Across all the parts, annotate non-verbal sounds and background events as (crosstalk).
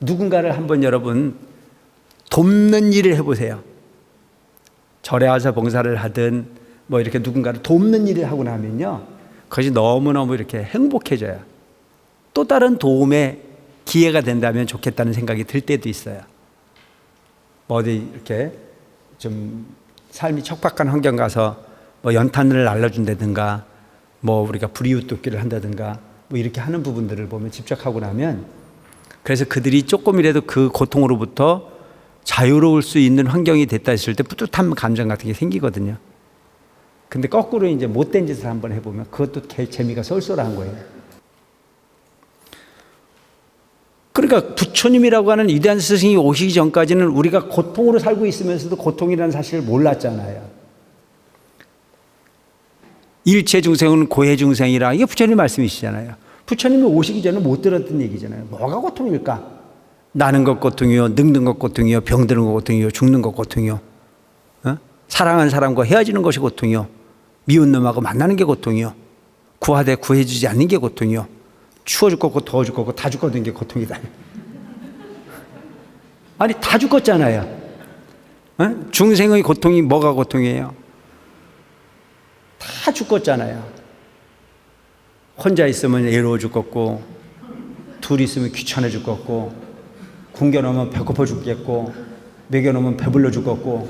누군가를 한번 여러분 돕는 일을 해보세요. 절에 와서 봉사를 하든 뭐 이렇게 누군가를 돕는 일을 하고 나면요. 그것이 너무너무 이렇게 행복해져요. 또 다른 도움의 기회가 된다면 좋겠다는 생각이 들 때도 있어요. 뭐 어디 이렇게 좀 삶이 척박한 환경 가서 뭐 연탄을 날라준다든가 뭐 우리가 불이웃 돕기를 한다든가 뭐 이렇게 하는 부분들을 보면 집착하고 나면 그래서 그들이 조금이라도 그 고통으로부터 자유로울 수 있는 환경이 됐다 했을 때 뿌듯한 감정 같은 게 생기거든요. 근데 거꾸로 이제 못된 짓을 한번 해보면 그것도 개- 재미가 쏠쏠한 거예요. 그러니까 부처님이라고 하는 위대한 스승이 오시기 전까지는 우리가 고통으로 살고 있으면서도 고통이라는 사실을 몰랐잖아요. 일체 중생은 고해 중생이라 이게 부처님 말씀이시잖아요. 부처님이 오시기 전에 못 들었던 얘기잖아요. 뭐가 고통일까? 나는 것 고통이요, 늙는 것 고통이요, 병드는 것 고통이요, 죽는 것 고통이요. 어? 사랑하는 사람과 헤어지는 것이 고통이요. 미운 놈하고 만나는 게 고통이요. 구하되 구해주지 않는 게 고통이요. 추워 죽겠고 더워 죽겠고 다 죽거든 게 고통이다. (laughs) 아니 다 죽었잖아요. 어? 중생의 고통이 뭐가 고통이에요? 다 죽었잖아요. 혼자 있으면 외로워 죽겠고, 둘이 있으면 귀찮아 죽겠고, 굶겨놓으면 배고파 죽겠고, 먹여놓으면 배불러 죽겠고,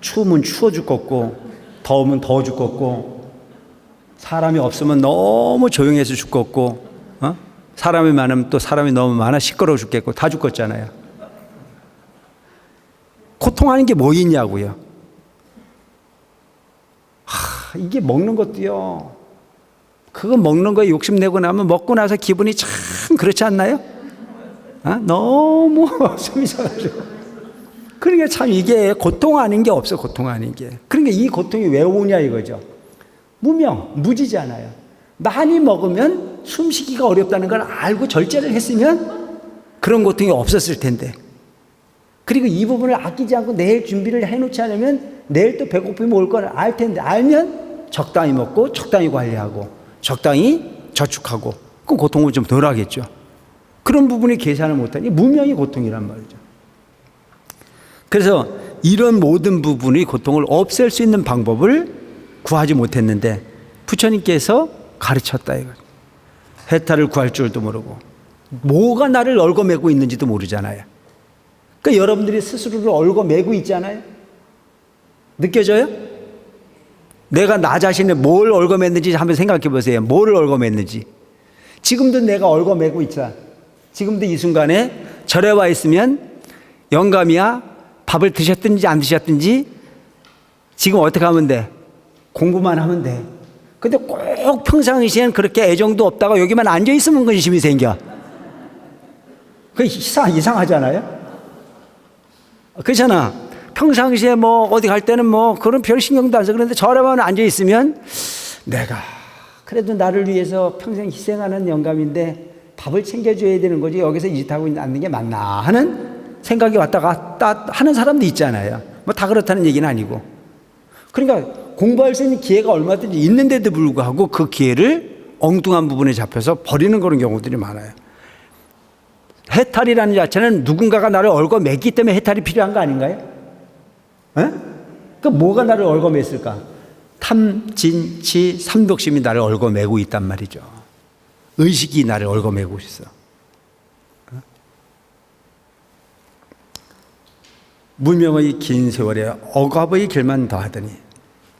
추우면 추워 죽겠고, 더우면 더워 죽겠고, 사람이 없으면 너무 조용해서 죽겠고, 어? 사람이 많으면 또 사람이 너무 많아 시끄러워 죽겠고, 다 죽었잖아요. 고통하는 게 뭐 있냐고요. 하, 이게 먹는 것도요. 그거 먹는 거에 욕심내고 나면 먹고 나서 기분이 참 그렇지 않나요? 아, 너무 (laughs) 숨이 차가지고. 그러니까 참 이게 고통 아닌 게 없어, 고통 아닌 게. 그러니까 이 고통이 왜 오냐 이거죠. 무명, 무지잖아요. 많이 먹으면 숨 쉬기가 어렵다는 걸 알고 절제를 했으면 그런 고통이 없었을 텐데. 그리고 이 부분을 아끼지 않고 내일 준비를 해놓지 않으면 내일 또 배고픔이 올 걸 알 텐데 알면 적당히 먹고 적당히 관리하고 적당히 저축하고 그 고통을 좀 덜 하겠죠. 그런 부분이 계산을 못하니 무명이 고통이란 말이죠. 그래서 이런 모든 부분의 고통을 없앨 수 있는 방법을 구하지 못했는데 부처님께서 가르쳤다 이거. 해탈을 구할 줄도 모르고 뭐가 나를 얽어매고 있는지도 모르잖아요. 그러니까 여러분들이 스스로를 얽어매고 있잖아요. 느껴져요? 내가 나 자신을 뭘 얽어맸는지 한번 생각해 보세요. 뭐를 얽어맸는지. 지금도 내가 얽어매고 있잖아. 지금도 이 순간에 절에 와 있으면 영감이야 밥을 드셨든지 안 드셨든지 지금 어떻게 하면 돼? 공부만 하면 돼. 근데 꼭 평상시엔 그렇게 애정도 없다가 여기만 앉아 있으면 근심이 생겨. 그 이상, 이상하잖아요? 그렇잖아. 평상시에 뭐 어디 갈 때는 뭐 그런 별 신경도 안 써. 그런데 저렴한 앉아 있으면 내가 그래도 나를 위해서 평생 희생하는 영감인데 밥을 챙겨줘야 되는 거지 여기서 이짓 하고 앉는 게 맞나 하는 생각이 왔다 갔다 하는 사람도 있잖아요. 뭐 다 그렇다는 얘기는 아니고. 그러니까 공부할 수 있는 기회가 얼마든지 있는데도 불구하고 그 기회를 엉뚱한 부분에 잡혀서 버리는 그런 경우들이 많아요. 해탈이라는 자체는 누군가가 나를 얽어매기 때문에 해탈이 필요한 거 아닌가요? 에? 그 뭐가 나를 얽어맸을까? 탐, 진, 치, 삼독심이 나를 얽어매고 있단 말이죠. 의식이 나를 얽어매고 있어. 어? 무명의 긴 세월에 억압의 길만 더하더니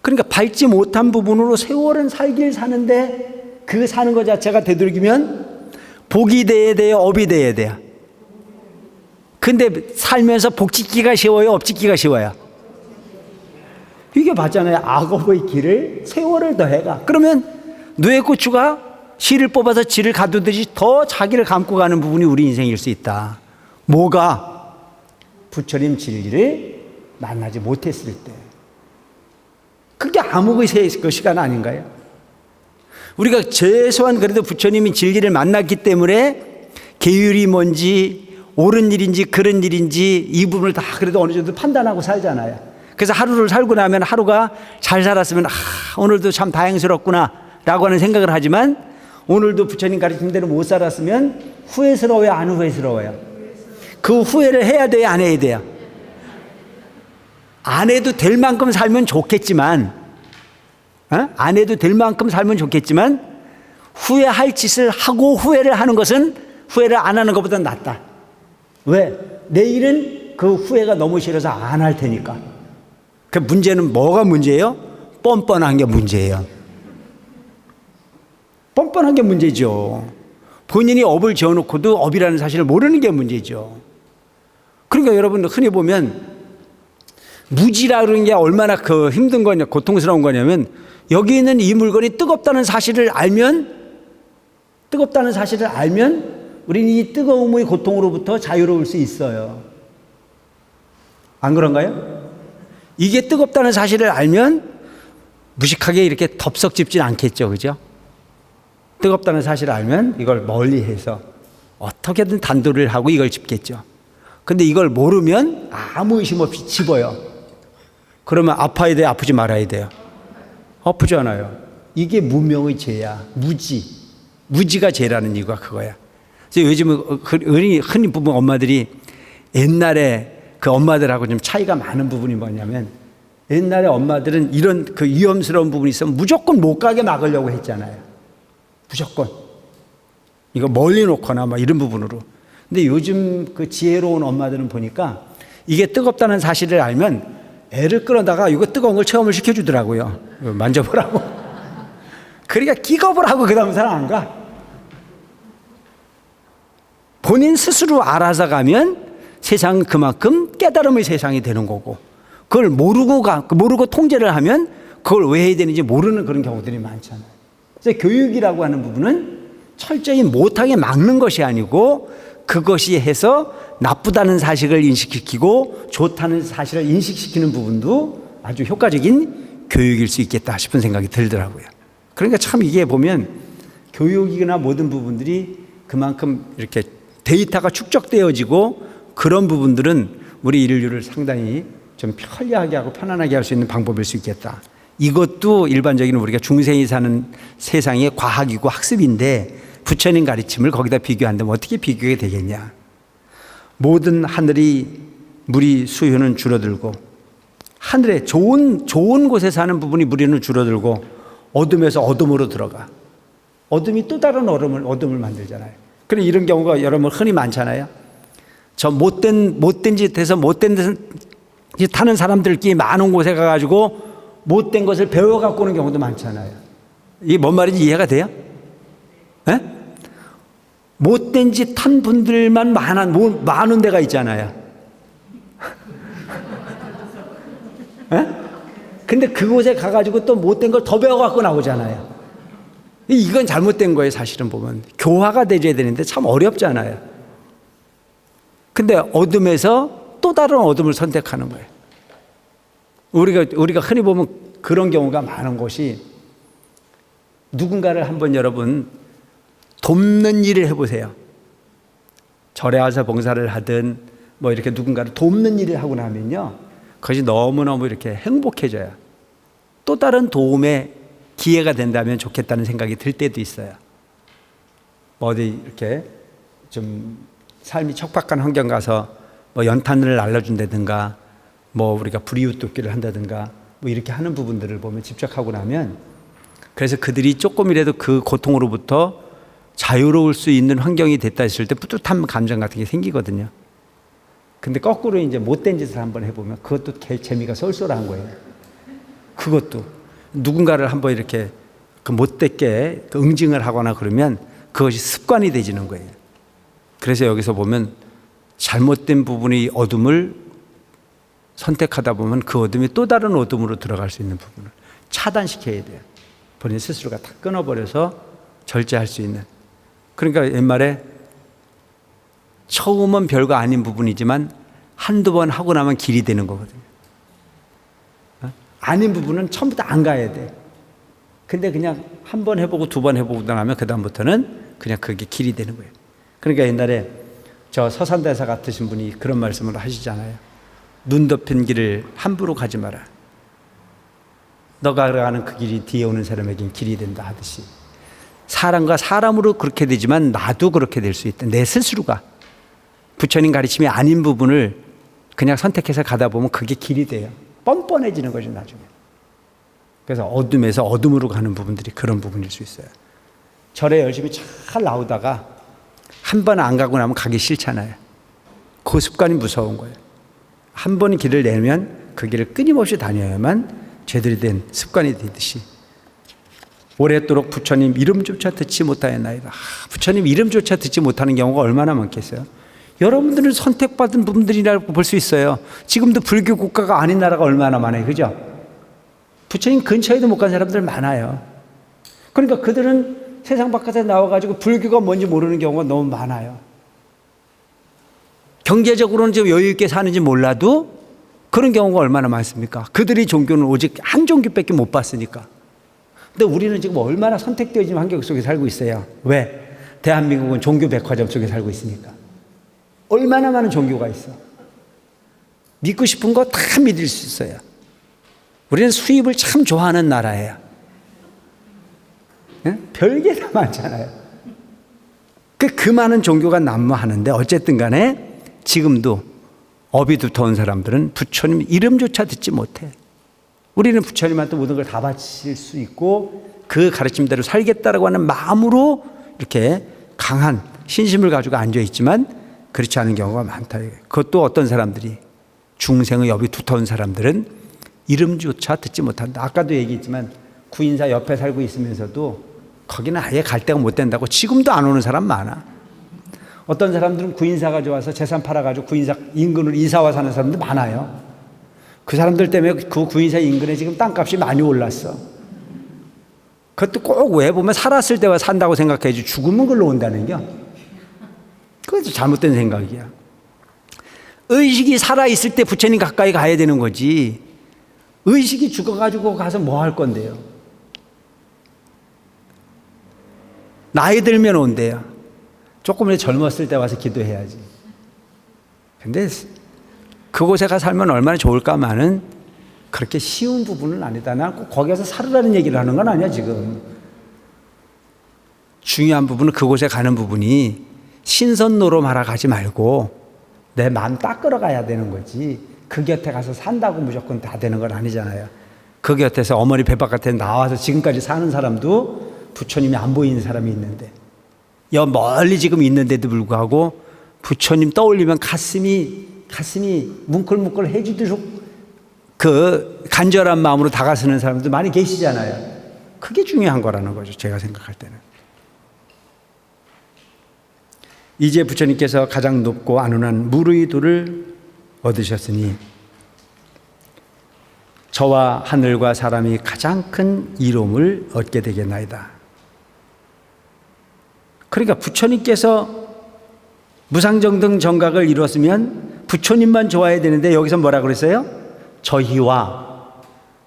그러니까 밟지 못한 부분으로 세월은 살길 사는데 그 사는 것 자체가 되도록이면 복이 돼야 돼요, 업이 돼야 돼요. 근데 살면서 복 짓기가 쉬워요, 업 짓기가 쉬워요. 이게 봤잖아요. 악업의 길을 세월을 더해가. 그러면 뇌고추가 실을 뽑아서 지를 가두듯이 더 자기를 감고 가는 부분이 우리 인생일 수 있다. 뭐가? 부처님 진리를 만나지 못했을 때. 그게 암흑의 세- 그 시간 아닌가요? 우리가 최소한 그래도 부처님이 진리를 만났기 때문에 계율이 뭔지 옳은 일인지 그런 일인지 이 부분을 다 그래도 어느 정도 판단하고 살잖아요. 그래서 하루를 살고 나면 하루가 잘 살았으면 아, 오늘도 참 다행스럽구나 라고 하는 생각을 하지만 오늘도 부처님 가르친 대로 못 살았으면 후회스러워요 안 후회스러워요? 그 후회를 해야 돼요, 안 해야 돼요? 안 해도 될 만큼 살면 좋겠지만, 어? 안 해도 될 만큼 살면 좋겠지만, 후회할 짓을 하고 후회를 하는 것은 후회를 안 하는 것보다 낫다. 왜? 내일은 그 후회가 너무 싫어서 안 할 테니까. 그 문제는 뭐가 문제예요? 뻔뻔한 게 문제예요. 뻔뻔한 게 문제죠. 본인이 업을 지어놓고도 업이라는 사실을 모르는 게 문제죠. 그러니까 여러분 흔히 보면 무지라 그러는 게 얼마나 그 힘든 거냐, 고통스러운 거냐면 여기 있는 이 물건이 뜨겁다는 사실을 알면 뜨겁다는 사실을 알면 우리는 이 뜨거움의 고통으로부터 자유로울 수 있어요. 안 그런가요? 이게 뜨겁다는 사실을 알면 무식하게 이렇게 덥석 집진 않겠죠. 그죠? 뜨겁다는 사실을 알면 이걸 멀리 해서 어떻게든 단도를 하고 이걸 집겠죠. 근데 이걸 모르면 아무 의심 없이 집어요. 그러면 아파야 돼요? 아프지 말아야 돼요? 아프지 않아요. 이게 무명의 죄야. 무지. 무지가 죄라는 이유가 그거야. 그래서 요즘은 흔히, 흔히 보면 엄마들이 옛날에 그 엄마들하고 좀 차이가 많은 부분이 뭐냐면 옛날에 엄마들은 이런 그 위험스러운 부분이 있으면 무조건 못 가게 막으려고 했잖아요. 무조건. 이거 멀리 놓거나 막 이런 부분으로. 근데 요즘 그 지혜로운 엄마들은 보니까 이게 뜨겁다는 사실을 알면 애를 끌어다가 이거 뜨거운 걸 체험을 시켜주더라고요. 만져보라고. (laughs) 그러니까 기겁을 하고 그 다음 사람 안 가. 본인 스스로 알아서 가면 세상은 그만큼 깨달음의 세상이 되는 거고 그걸 모르고 가, 모르고 통제를 하면 그걸 왜 해야 되는지 모르는 그런 경우들이 많잖아요. 그래서 교육이라고 하는 부분은 철저히 못하게 막는 것이 아니고 그것이 해서 나쁘다는 사실을 인식시키고 좋다는 사실을 인식시키는 부분도 아주 효과적인 교육일 수 있겠다 싶은 생각이 들더라고요. 그러니까 참 이게 보면 교육이나 모든 부분들이 그만큼 이렇게 데이터가 축적되어지고 그런 부분들은 우리 인류를 상당히 좀 편리하게 하고 편안하게 할 수 있는 방법일 수 있겠다. 이것도 일반적인 우리가 중생이 사는 세상의 과학이고 학습인데 부처님 가르침을 거기다 비교한다면 어떻게 비교가 되겠냐. 모든 하늘이 물이 수요는 줄어들고 하늘에 좋은 좋은 곳에 사는 부분이 물이는 줄어들고 어둠에서 어둠으로 들어가. 어둠이 또 다른 어둠을 어둠을 만들잖아요. 그런 이런 경우가 여러분 흔히 많잖아요. 저 못된 못된 짓 해서 못된 짓 하는 사람들끼리 많은 곳에 가가지고 못된 것을 배워 갖고 오는 경우도 많잖아요. 이게 뭔 말인지 이해가 돼요? 에? 못된 짓 한 분들만 많은 많은 데가 있잖아요. 에? (laughs) 근데 그곳에 가가지고 또 못된 걸 더 배워 갖고 나오잖아요. 이건 잘못된 거예요, 사실은 보면. 교화가 되줘야 되는데 참 어렵잖아요. 근데 어둠에서 또 다른 어둠을 선택하는 거예요. 우리가, 우리가 흔히 보면 그런 경우가 많은 곳이 누군가를 한번 여러분 돕는 일을 해보세요. 절에 와서 봉사를 하든 뭐 이렇게 누군가를 돕는 일을 하고 나면요. 그것이 너무너무 이렇게 행복해져요. 또 다른 도움의 기회가 된다면 좋겠다는 생각이 들 때도 있어요. 뭐 어디 이렇게 좀 삶이 척박한 환경 가서 뭐 연탄을 날라준다든가 뭐 우리가 불이웃 돕기를 한다든가 뭐 이렇게 하는 부분들을 보면 집착하고 나면 그래서 그들이 조금이라도 그 고통으로부터 자유로울 수 있는 환경이 됐다 했을 때 뿌듯한 감정 같은 게 생기거든요. 근데 거꾸로 이제 못된 짓을 한번 해보면 그것도 재미가 쏠쏠한 거예요. 그것도 누군가를 한번 이렇게 그 못됐게 그 응징을 하거나 그러면 그것이 습관이 되지는 거예요. 그래서 여기서 보면 잘못된 부분의 어둠을 선택하다 보면 그 어둠이 또 다른 어둠으로 들어갈 수 있는 부분을 차단시켜야 돼요. 본인 스스로가 다 끊어버려서 절제할 수 있는. 그러니까 옛말에 처음은 별거 아닌 부분이지만 한두 번 하고 나면 길이 되는 거거든요. 어? 아닌 부분은 처음부터 안 가야 돼. 근데 그냥 한 번 해보고 두 번 해보고 나면 그다음부터는 그냥 그게 길이 되는 거예요. 그러니까 옛날에 저 서산대사 같으신 분이 그런 말씀을 하시잖아요. 눈 덮인 길을 함부로 가지 마라. 너가 가는 그 길이 뒤에 오는 사람에겐 길이 된다 하듯이 사람과 사람으로 그렇게 되지만 나도 그렇게 될 수 있다. 내 스스로가 부처님 가르침이 아닌 부분을 그냥 선택해서 가다 보면 그게 길이 돼요. 뻔뻔해지는 거죠, 나중에. 그래서 어둠에서 어둠으로 가는 부분들이 그런 부분일 수 있어요. 절에 열심히 잘 나오다가 한 번 안 가고 나면 가기 싫잖아요. 그 습관이 무서운 거예요. 한 번 길을 내면 그 길을 끊임없이 다녀야만 제대로 된 습관이 되듯이 오랫도록 부처님 이름조차 듣지 못하였나이다. 아, 부처님 이름조차 듣지 못하는 경우가 얼마나 많겠어요? 여러분들은 선택받은 분들이라고 볼 수 있어요. 지금도 불교 국가가 아닌 나라가 얼마나 많아요. 그죠? 부처님 근처에도 못 간 사람들 많아요. 그러니까 그들은 세상 바깥에 나와가지고 불교가 뭔지 모르는 경우가 너무 많아요. 경제적으로는 좀 여유 있게 사는지 몰라도 그런 경우가 얼마나 많습니까? 그들이 종교는 오직 한 종교밖에 못 봤으니까. 근데 우리는 지금 얼마나 선택되어진 환경 속에 살고 있어요. 왜? 대한민국은 종교 백화점 속에 살고 있으니까. 얼마나 많은 종교가 있어. 믿고 싶은 거 다 믿을 수 있어요. 우리는 수입을 참 좋아하는 나라예요. 예? 별게 다 많잖아요. 그, 그 많은 종교가 난무하는데 어쨌든 간에 지금도 업이 두터운 사람들은 부처님 이름조차 듣지 못해. 우리는 부처님한테 모든 걸 다 바칠 수 있고 그 가르침대로 살겠다라고 하는 마음으로 이렇게 강한 신심을 가지고 앉아 있지만 그렇지 않은 경우가 많다. 그것도 어떤 사람들이 중생의 업이 두터운 사람들은 이름조차 듣지 못한다. 아까도 얘기했지만 구인사 옆에 살고 있으면서도 거기는 아예 갈 데가 못 된다고 지금도 안 오는 사람 많아. 어떤 사람들은 구인사가 좋아서 재산 팔아가지고 구인사 인근으로 이사와 사는 사람도 많아요. 그 사람들 때문에 그 구인사 인근에 지금 땅값이 많이 올랐어. 그것도 꼭 왜 보면 살았을 때와 산다고 생각해야지 죽으면 글로 온다는 겨. 그것도 잘못된 생각이야. 의식이 살아있을 때 부처님 가까이 가야 되는 거지. 의식이 죽어가지고 가서 뭐 할 건데요? 나이 들면 온대요. 조금이라도 젊었을 때 와서 기도해야지. 근데 그곳에 가 살면 얼마나 좋을까만은 그렇게 쉬운 부분은 아니다. 난 꼭 거기 가서 살으라는 얘기를 하는 건 아니야, 지금. 중요한 부분은 그곳에 가는 부분이 신선 노름하러 가지 말고 내 마음 닦으러 가야 되는 거지. 그 곁에 가서 산다고 무조건 다 되는 건 아니잖아요. 그 곁에서 어머니 배 바깥에 나와서 지금까지 사는 사람도 부처님이 안 보이는 사람이 있는데 여 멀리 지금 있는데도 불구하고 부처님 떠올리면 가슴이 가슴이 뭉클뭉클 해지도록 그 간절한 마음으로 다가서는 사람들 많이 계시잖아요. 그게 중요한 거라는 거죠. 제가 생각할 때는. 이제 부처님께서 가장 높고 안온한 무르이도를 얻으셨으니 저와 하늘과 사람이 가장 큰 이로움을 얻게 되겠나이다. 그러니까 부처님께서 무상정등 정각을 이뤘으면 부처님만 좋아야 되는데 여기서 뭐라 그랬어요? 저희와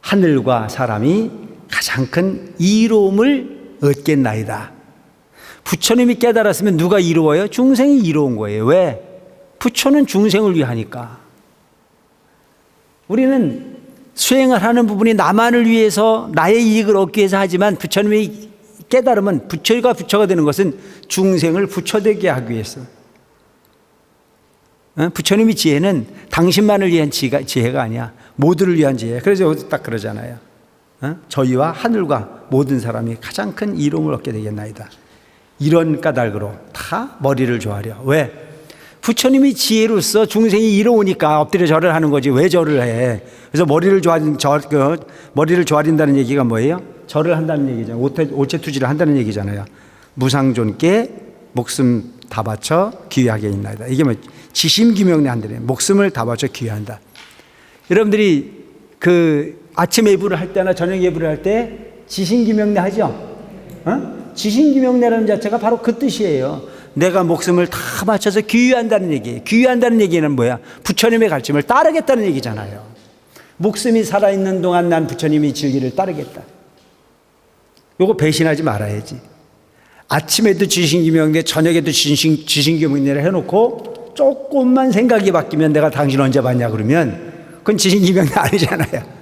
하늘과 사람이 가장 큰 이로움을 얻겠나이다. 부처님이 깨달았으면 누가 이루어요? 중생이 이루은 거예요. 왜? 부처는 중생을 위하니까. 우리는 수행을 하는 부분이 나만을 위해서 나의 이익을 얻기 위해서 하지만 부처님이 깨달으면 부처가 부처가 되는 것은 중생을 부처되게 하기 위해서. 어? 부처님의 지혜는 당신만을 위한 지혜가, 아니야. 모두를 위한 지혜. 그래서 딱 그러잖아요. 어? 저희와 하늘과 모든 사람이 가장 큰 이로움을 얻게 되겠나이다. 이런 까닭으로 다 머리를 조아려. 왜? 부처님이 지혜로서 중생이 이로우니까 엎드려 절을 하는 거지 왜 절을 해? 그래서 머리를 조아린 절, 그 머리를 조아린다는 얘기가 뭐예요? 절을 한다는 얘기잖아요. 오체, 오체 투지를 한다는 얘기잖아요. 무상존께 목숨 다 바쳐 귀하게 있나이다. 이게 뭐 지심기명내 한다네. 목숨을 다 바쳐 귀한다. 여러분들이 그 아침 예불을 할 때나 저녁 예불을 할 때 지신기명내 하죠? 어? 지신기명내라는 자체가 바로 그 뜻이에요. 내가 목숨을 다 바쳐서 귀한다는 얘기예요. 귀한다는 얘기는 뭐야? 부처님의 가르침을 따르겠다는 얘기잖아요. 목숨이 살아있는 동안 난 부처님이 진리를 따르겠다. 요거 배신하지 말아야지. 아침에도 지신기명내, 저녁에도 지신, 지신기명내를 해놓고 조금만 생각이 바뀌면 내가 당신 언제 봤냐 그러면 그건 지신기명내 아니잖아요.